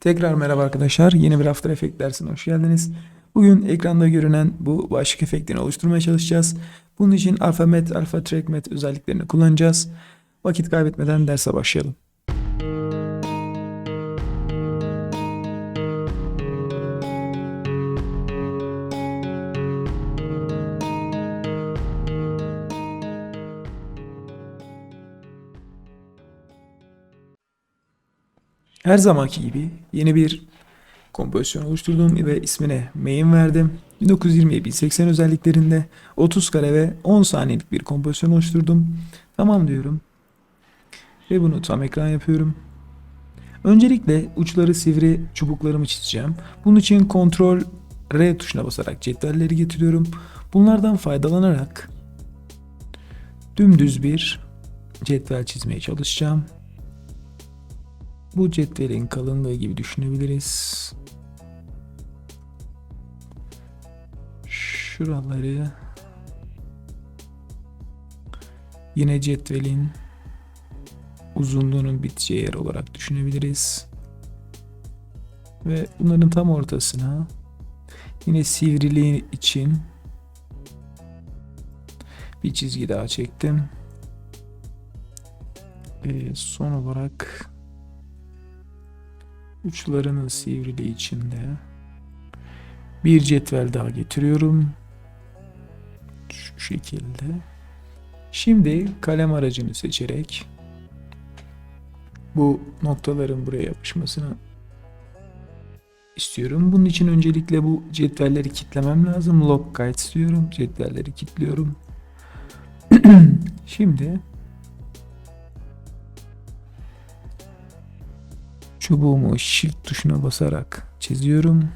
Tekrar merhaba arkadaşlar. Yeni bir After Effects dersine hoş geldiniz. Bugün ekranda görünen bu başlık efektini oluşturmaya çalışacağız. Bunun için alfamet, alfa trackmet özelliklerini kullanacağız. Vakit kaybetmeden derse başlayalım. Her zamanki gibi yeni bir kompozisyon oluşturdum ve ismine main verdim. 1920 1080 özelliklerinde 30 kare ve 10 saniyelik bir kompozisyon oluşturdum. Tamam diyorum. Ve bunu tam ekran yapıyorum. Öncelikle uçları sivri çubuklarımı çizeceğim. Bunun için Ctrl R tuşuna basarak cetvelleri getiriyorum. Bunlardan faydalanarak dümdüz bir cetvel çizmeye çalışacağım. Bu cetvelin kalınlığı gibi düşünebiliriz. Şuraları yine cetvelin uzunluğunun biteceği yer olarak düşünebiliriz. Ve bunların tam ortasına yine sivriliği için bir çizgi daha çektim. Ee, son olarak uçlarının sivriliği içinde bir cetvel daha getiriyorum. Şu şekilde. Şimdi kalem aracını seçerek bu noktaların buraya yapışmasını istiyorum. Bunun için öncelikle bu cetvelleri kitlemem lazım. Lock guides diyorum. Cetvelleri kilitliyorum. Şimdi Çubuğumu shift tuşuna basarak çiziyorum.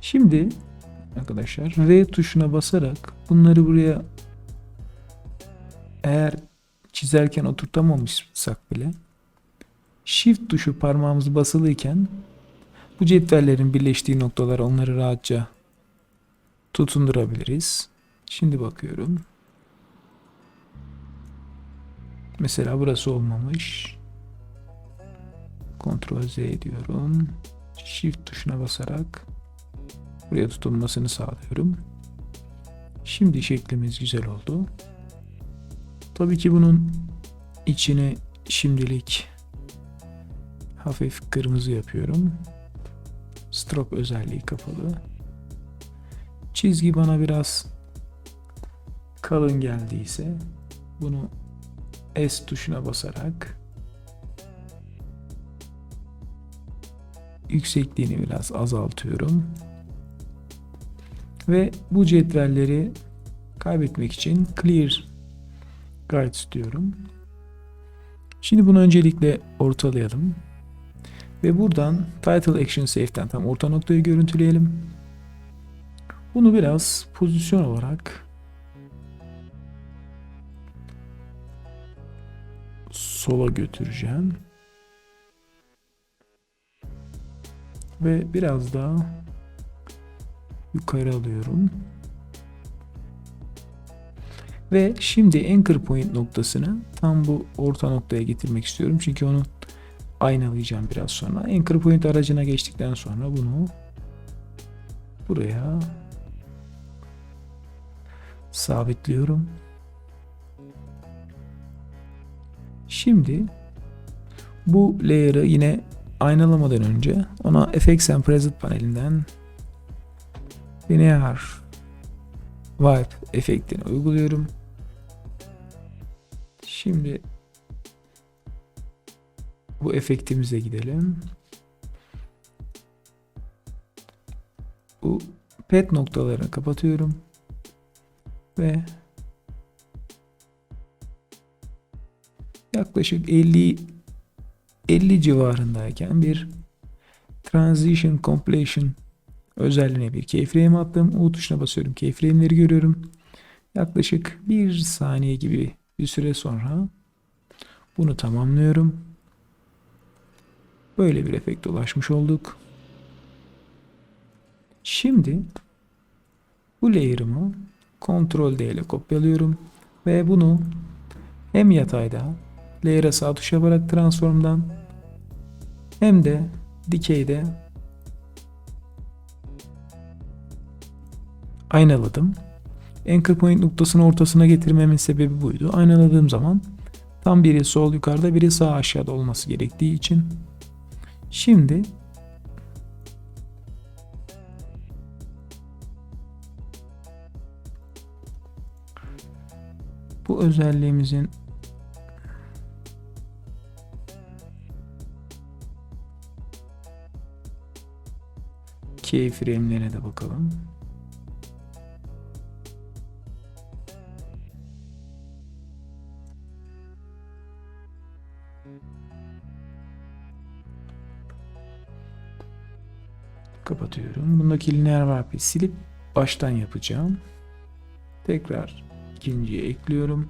Şimdi arkadaşlar R tuşuna basarak bunları buraya eğer çizerken oturtamamışsak bile Shift tuşu parmağımız basılıyken bu cetvellerin birleştiği noktalara onları rahatça tutundurabiliriz. Şimdi bakıyorum. Mesela burası olmamış. Ctrl Z diyorum. Shift tuşuna basarak buraya tutunmasını sağlıyorum. Şimdi şeklimiz güzel oldu. Tabii ki bunun içine şimdilik hafif kırmızı yapıyorum. Stroke özelliği kapalı. Çizgi bana biraz kalın geldiyse bunu S tuşuna basarak yüksekliğini biraz azaltıyorum. Ve bu cetvelleri kaybetmek için clear guides diyorum. Şimdi bunu öncelikle ortalayalım. Ve buradan Title Action Safe'den tam orta noktayı görüntüleyelim. Bunu biraz pozisyon olarak sola götüreceğim. Ve biraz daha yukarı alıyorum. Ve şimdi anchor point noktasını tam bu orta noktaya getirmek istiyorum. Çünkü onu aynalayacağım biraz sonra. Anchor point aracına geçtikten sonra bunu buraya sabitliyorum. Şimdi bu layer'ı yine aynalamadan önce ona FX and Present panelinden Linear Wipe efektini uyguluyorum. Şimdi bu efektimize gidelim. Bu pet noktalarını kapatıyorum. Ve yaklaşık 50 50 civarındayken bir transition completion özelliğine bir keyframe attım. U tuşuna basıyorum. Keyframe'leri görüyorum. Yaklaşık bir saniye gibi bir süre sonra Bunu tamamlıyorum. Böyle bir efekte ulaşmış olduk. Şimdi bu layer'ımı Ctrl D ile kopyalıyorum ve bunu hem yatayda layer'a sağ tuş yaparak transformdan hem de dikeyde aynaladım. Anchor point noktasını ortasına getirmemin sebebi buydu. Aynaladığım zaman tam biri sol yukarıda biri sağ aşağıda olması gerektiği için. Şimdi bu özelliğimizin keyframe'lerine de bakalım. Kapatıyorum. Bundaki lineer warp'i silip baştan yapacağım. Tekrar ikinciye ekliyorum.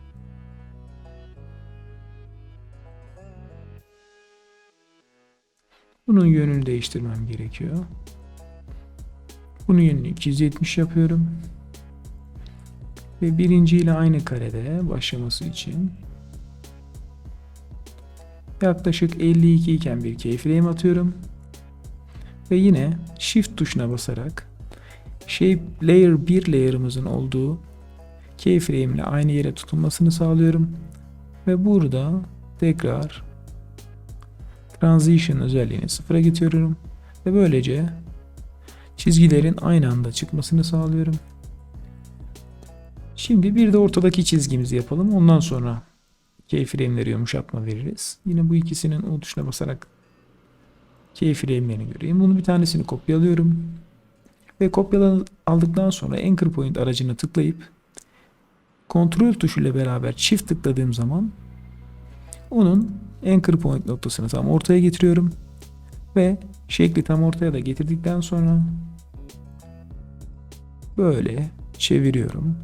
Bunun yönünü değiştirmem gerekiyor. Bunun yönünü 270 yapıyorum. Ve birinci ile aynı karede başlaması için yaklaşık 52 iken bir keyframe atıyorum. Ve yine Shift tuşuna basarak Shape Layer 1 layer'ımızın olduğu keyframe ile aynı yere tutulmasını sağlıyorum. Ve burada tekrar Transition özelliğini sıfıra getiriyorum. Ve böylece çizgilerin aynı anda çıkmasını sağlıyorum. Şimdi bir de ortadaki çizgimizi yapalım. Ondan sonra keyframe'leri yumuşatma veririz. Yine bu ikisinin o tuşuna basarak keyframe'lerini göreyim. Bunu bir tanesini kopyalıyorum. Ve kopyala aldıktan sonra Anchor Point aracına tıklayıp kontrol tuşuyla beraber çift tıkladığım zaman onun Anchor Point noktasını tam ortaya getiriyorum. Ve şekli tam ortaya da getirdikten sonra böyle çeviriyorum.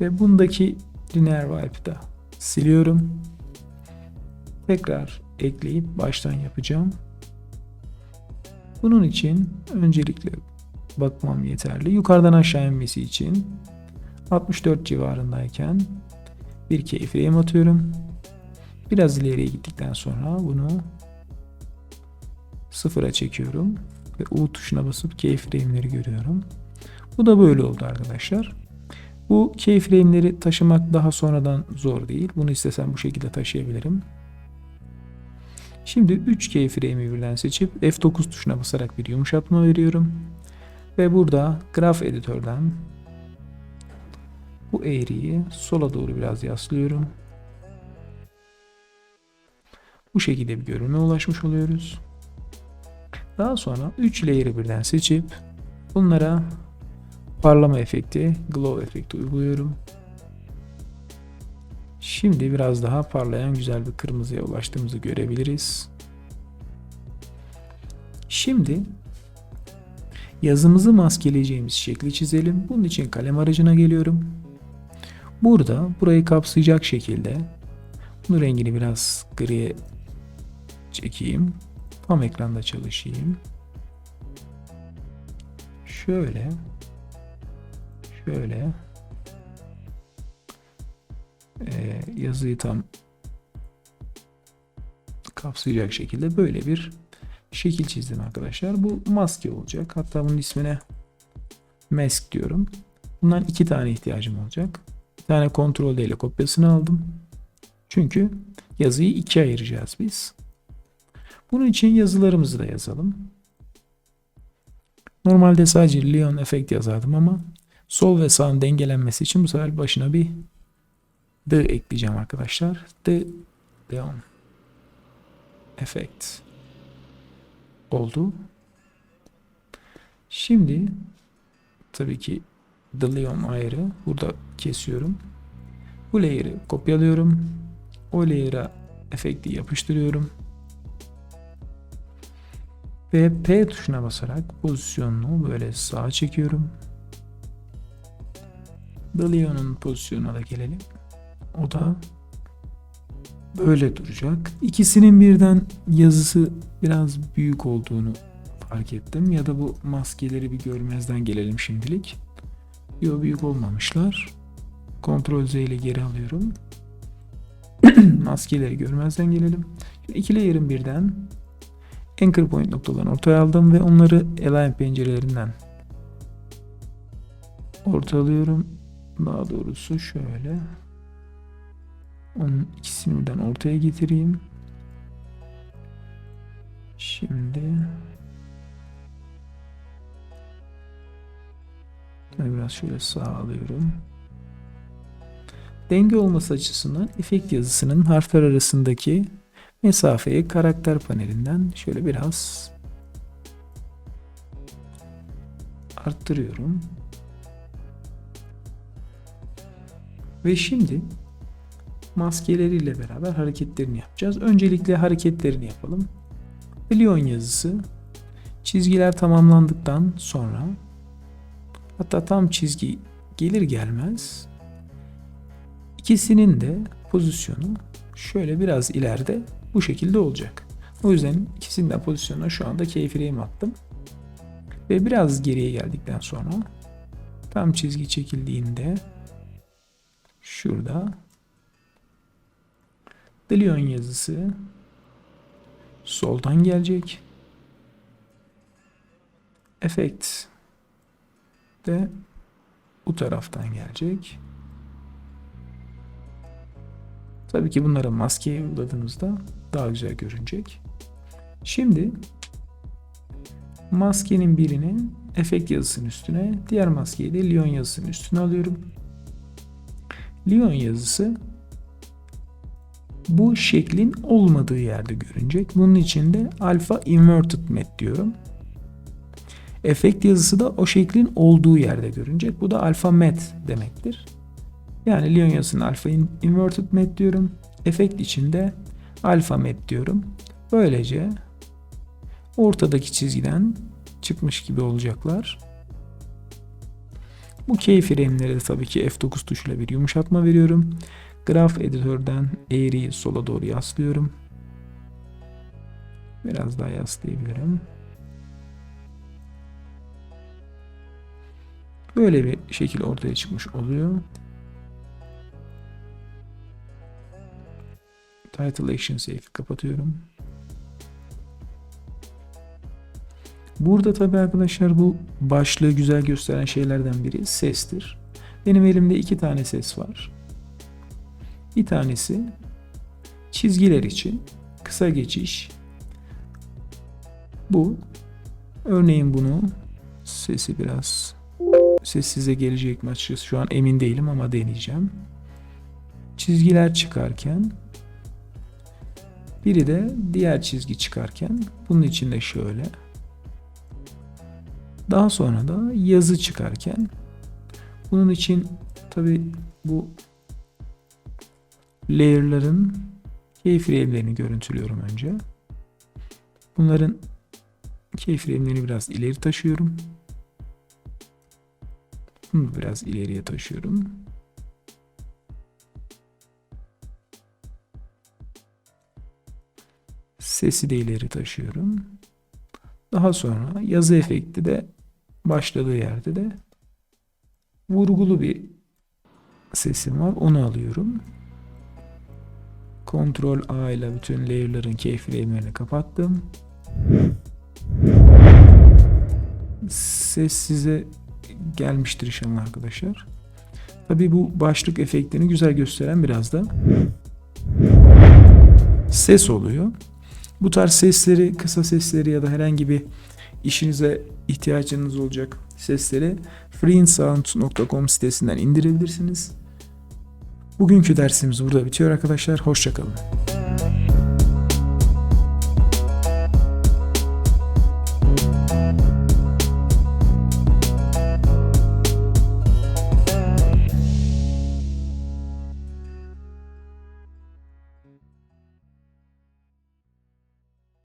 Ve bundaki linear wipe'ı da siliyorum. Tekrar ekleyip baştan yapacağım. Bunun için öncelikle bakmam yeterli. Yukarıdan aşağı inmesi için 64 civarındayken bir keyframe atıyorum. Biraz ileriye gittikten sonra bunu sıfıra çekiyorum ve U tuşuna basıp keyframe'leri görüyorum. Bu da böyle oldu arkadaşlar. Bu keyframe'leri taşımak daha sonradan zor değil. Bunu istesem bu şekilde taşıyabilirim. Şimdi 3 keyframe'i birden seçip F9 tuşuna basarak bir yumuşatma veriyorum. Ve burada Graph Editör'den bu eğriyi sola doğru biraz yaslıyorum. Bu şekilde bir görünüme ulaşmış oluyoruz. Daha sonra 3 layer'ı birden seçip bunlara parlama efekti, glow efekti uyguluyorum. Şimdi biraz daha parlayan güzel bir kırmızıya ulaştığımızı görebiliriz. Şimdi yazımızı maskeleyeceğimiz şekli çizelim. Bunun için kalem aracına geliyorum. Burada burayı kapsayacak şekilde bunun rengini biraz griye çekeyim. Tam ekranda çalışayım. Şöyle şöyle e, yazıyı tam kapsayacak şekilde böyle bir şekil çizdim arkadaşlar. Bu maske olacak. Hatta bunun ismine mask diyorum. Bundan iki tane ihtiyacım olacak. Bir tane kontrol ile kopyasını aldım. Çünkü yazıyı ikiye ayıracağız biz. Bunun için yazılarımızı da yazalım. Normalde sadece Leon efekt yazardım ama sol ve sağın dengelenmesi için bu sefer başına bir the ekleyeceğim arkadaşlar. The Leon effect oldu. Şimdi tabii ki the Leon ayrı. Burada kesiyorum. Bu layer'ı kopyalıyorum. O layer'a efekti yapıştırıyorum. Ve P tuşuna basarak pozisyonunu böyle sağa çekiyorum. The Leon'un pozisyonuna da gelelim. O da böyle duracak. İkisinin birden yazısı biraz büyük olduğunu fark ettim. Ya da bu maskeleri bir görmezden gelelim şimdilik. Yo büyük olmamışlar. Ctrl Z ile geri alıyorum. Maskeleri görmezden gelelim. Şimdi iki birden anchor point noktalarını ortaya aldım ve onları align pencerelerinden ortalıyorum. Daha doğrusu şöyle. Onun ikisini birden ortaya getireyim. Şimdi biraz şöyle sağlıyorum. Denge olması açısından efekt yazısının harfler arasındaki mesafeyi karakter panelinden şöyle biraz arttırıyorum. Ve şimdi maskeleriyle beraber hareketlerini yapacağız. Öncelikle hareketlerini yapalım. Lyon yazısı çizgiler tamamlandıktan sonra hatta tam çizgi gelir gelmez ikisinin de pozisyonu şöyle biraz ileride bu şekilde olacak. O yüzden ikisinin de pozisyonuna şu anda keyframe attım. Ve biraz geriye geldikten sonra tam çizgi çekildiğinde şurada Delion yazısı soldan gelecek. Efekt de bu taraftan gelecek. Tabii ki bunları maskeye uyguladığımızda daha güzel görünecek. Şimdi maskenin birini efekt yazısının üstüne, diğer maskeyi de Lyon yazısının üstüne alıyorum. Lyon yazısı bu şeklin olmadığı yerde görünecek. Bunun için de alpha inverted met diyorum. Efekt yazısı da o şeklin olduğu yerde görünecek. Bu da alfa met demektir. Yani Lyon yazısının alfa inverted met diyorum. Efekt içinde alfa met diyorum. Böylece ortadaki çizgiden çıkmış gibi olacaklar. Bu keyframe'lere de tabii ki F9 tuşuyla bir yumuşatma veriyorum. Graf editörden eğriyi sola doğru yaslıyorum. Biraz daha yaslayabilirim. Böyle bir şekil ortaya çıkmış oluyor. Title Action Safe'i kapatıyorum. Burada tabi arkadaşlar bu başlığı güzel gösteren şeylerden biri sestir. Benim elimde iki tane ses var. Bir tanesi çizgiler için kısa geçiş. Bu. Örneğin bunu sesi biraz sessize gelecek mi açıkçası şu an emin değilim ama deneyeceğim. Çizgiler çıkarken biri de diğer çizgi çıkarken bunun için de şöyle. Daha sonra da yazı çıkarken bunun için tabi bu layer'ların keyframe'lerini görüntülüyorum önce. Bunların keyframe'lerini biraz ileri taşıyorum. Bunu biraz ileriye taşıyorum. Sesi de ileri taşıyorum. Daha sonra yazı efekti de başladığı yerde de vurgulu bir sesim var. Onu alıyorum. Ctrl A ile bütün layer'ların keyframe'lerini kapattım. Ses size gelmiştir inşallah arkadaşlar. Tabi bu başlık efektini güzel gösteren biraz da ses oluyor. Bu tarz sesleri, kısa sesleri ya da herhangi bir işinize ihtiyacınız olacak sesleri freesound.com sitesinden indirebilirsiniz. Bugünkü dersimiz burada bitiyor arkadaşlar. Hoşçakalın.